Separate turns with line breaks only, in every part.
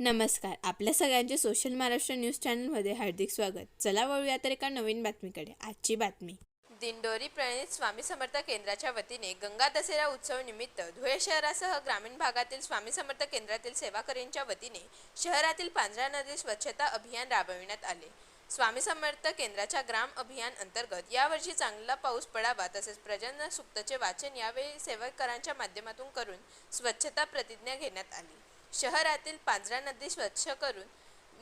नमस्कार. आपल्या सगळ्यांचे सोशल महाराष्ट्र न्यूज चॅनलमध्ये हार्दिक स्वागत. चला वळूया तर एका नवीन बातमीकडे. आजची बातमी. दिंडोरी प्रणित स्वामी समर्थ केंद्राच्या वतीने गंगा दसरा उत्सव निमित्त धुळे शहरासह ग्रामीण भागातील स्वामी समर्थ केंद्रातील सेवाकरींच्या वतीने शहरातील पांझरा नदी स्वच्छता अभियान राबविण्यात आले. स्वामी समर्थ केंद्राच्या ग्राम अभियान अंतर्गत यावर्षी चांगला पाऊस पडावा तसेच प्रजनन सुक्तचे वाचन यावेळी सेवकरांच्या माध्यमातून करून स्वच्छता प्रतिज्ञा घेण्यात आली. शहरातील पांजरा नदी स्वच्छ करून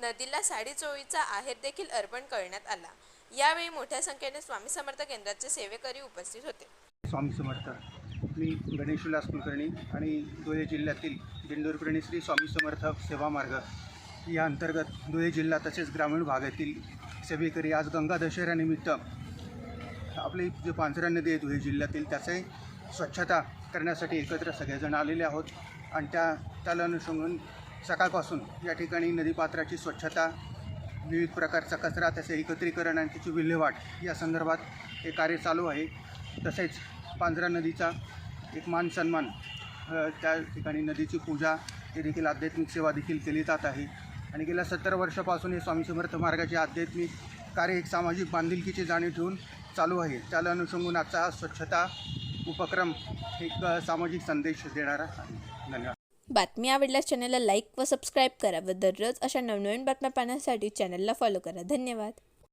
नदीला साडी चोळीचा आहेर देखील अर्पण करण्यात आला. यावेळी मोठ्या संख्येने स्वामी समर्थ केंद्राचे सेवेकरी उपस्थित होते.
स्वामी समर्थ मी गणेश उल्हास कुलकर्णी आणि धुळे जिल्ह्यातील दिंडोरकर्णी श्री स्वामी समर्थ सेवा मार्ग या अंतर्गत धुळे जिल्हा तसेच ग्रामीण भागातील सेवेकरी आज गंगा दशहऱ्यानिमित्त आपली जे पांझरा नदी आहे धुळे जिल्ह्यातील त्याचे स्वच्छता करण्यासाठी एकत्र सगळेजण आलेले आहोत. आणि त्या त्याला अनुषंगून सकाळपासून या ठिकाणी नदीपात्राची स्वच्छता विविध प्रकारचा कचरा त्याचे एकत्रीकरण आणि त्याची विल्हेवाट या संदर्भात हे कार्य चालू आहे. तसेच पांझरा नदीचा एक मान सन्मान त्या ठिकाणी नदीची पूजा हे देखील आध्यात्मिक सेवा देखील केली जात आहे. आणि गेल्या सत्तर वर्षापासून हे स्वामी समर्थ मार्गाचे आध्यात्मिक कार्य एक सामाजिक बांधिलकीची जाणीव ठेवून चालू आहे. त्याला अनुषंगून आजचा स्वच्छता उपक्रम एक सामाजिक संदेश देणारा आहे धन्यवाद.
बातमी आवडल्यास चॅनलला लाईक व सबस्क्राईब करा व दररोज अशा नवनवीन बातम्या पाहण्यासाठी चॅनलला फॉलो करा. धन्यवाद.